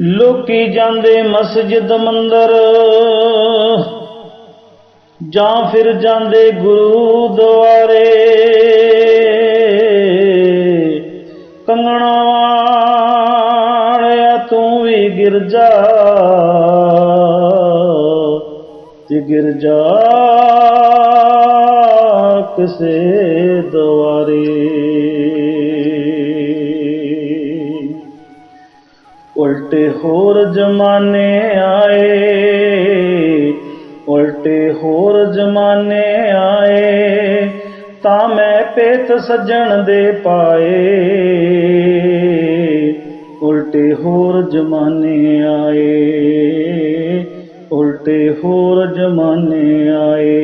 ਲੋਕੀ ਜਾਂਦੇ ਮਸਜਿਦ ਮੰਦਰ, ਜਾਂ ਫਿਰ ਜਾਂਦੇ ਗੁਰਦੁਆਰੇ। ਕੰਗਣਾ ਵਾਲਿਆ, ਤੂੰ ਵੀ ਗਿਰਜਾ ਤੇ ਗਿਰਜਾ ਕਿਸੇ ਦੁਆਰੇ। ਉਲਟੇ ਹੋਰ ਜਮਾਨੇ ਆਏ, ਉਲਟੇ ਹੋਰ ਜਮਾਨੇ ਆਏ, ਤਾਂ ਮੈਂ ਪੇਤ ਸੱਜਣ ਦੇ ਪਾਏ। ਉਲਟੇ ਹੋਰ ਜਮਾਨੇ ਆਏ, ਉਲਟੇ ਹੋਰ ਜਮਾਨੇ ਆਏ।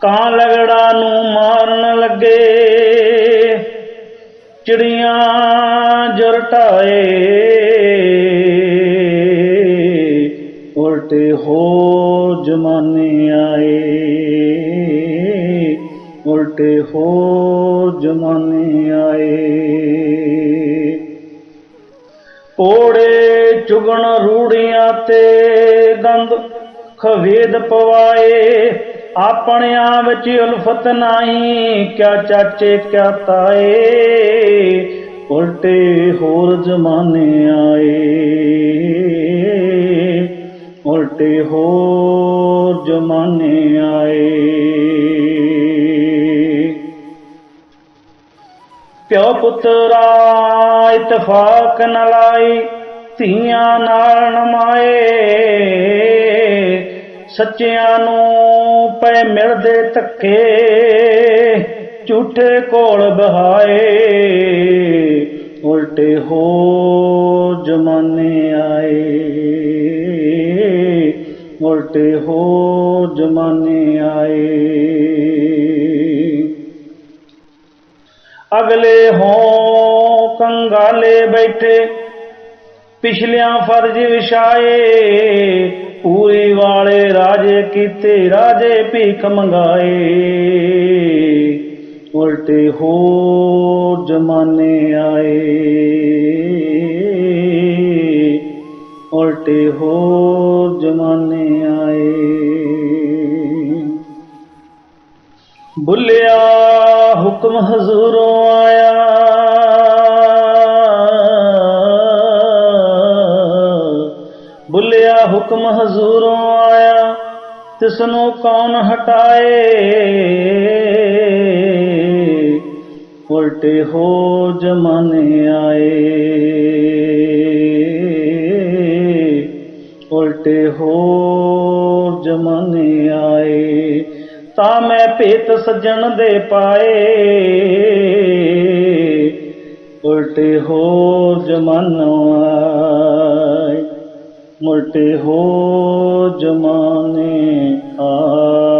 ਕਾਂ ਲਗੜਾ ਨੂੰ ਚਿੜੀਆਂ ਜਰਟਾਏ ਉਲਟੇ ਹੋ ਜਮਾਨੇ ਆਏ। ਉਲਟੇ ਹੋ ਜਮਾਨੇ ਆਏ। ਕੋੜੇ ਚੁਗਣ ਰੂੜੀਆਂ ਤੇ ਦੰਦ ਖਵੇਦ ਪਵਾਏ। ਆਪਣਿਆਂ ਵਿੱਚ ਉਲਫਤ ਨਹੀਂ, ਕਿਆ ਚਾਚੇ, ਕਿਆ ਤਾਏ, ਉਲਟੇ ਹੋਰ ਜਮਾਨੇ ਆਏ। ਉਲਟੇ ਹੋਰ ਜਮਾਨੇ ਆਏ। ਪਿਓ ਪੁੱਤਰਾ, ਇਤਫਾਕ ਨ ਲਾਈ, ਧੀਆਂ ਨਾਲ ਨਮਾਏ। ਸੱਚਿਆਂ ਨੂੰ ਪੈ ਮਿਲਦੇ ਧੱਕੇ, ਝੂਠੇ ਕੋਲ ਬਹਾਏ। ਉਲਟੇ ਹੋ ਜਮਾਨੇ ਆਏ। ਉਲਟੇ ਹੋ ਜਮਾਨੇ ਆਏ। ਅਗਲੇ ਹੋ ਕੰਗਾਲੇ ਬੈਠੇ ਪਿਛਲਿਆਂ ਫਰਜ਼ ਵਿਛਾਏ, ਪੂਰੀ ਵਾਲੇ ਰਾਜੇ ਕੀਤੇ, ਰਾਜੇ ਭੀਖ ਮੰਗਾਏ। ਉਲਟੇ ਹੋ ਜਮਾਨੇ ਆਏ। ਉਲਟੇ ਹੋ ਜਮਾਨੇ ਆਏ। ਬੁੱਲਿਆ ਹੁਕਮ ਹਜ਼ੂਰੋਂ ਆਇਆ। ਬੁੱਲਿਆ ਹੁਕਮ ਹਜ਼ੂਰੋਂ ਆਇਆ ਤਿਸ ਨੂੰ ਕੌਣ ਹਟਾਏ? ਉਲਟੇ ਹੋ ਜਮਾਨੇ ਆਏ। ਉਲਟੇ ਹੋ ਜਮਾਨੇ ਆਏ। ਤਾਂ ਮੈਂ ਭੇਤ ਸੱਜਣ ਦੇ ਪਾਏ। ਉਲਟੇ ਹੋ ਜਮਾਨੋ ਮੁਲਟੇ ਹੋ ਜਮਾਨੇ ਆ।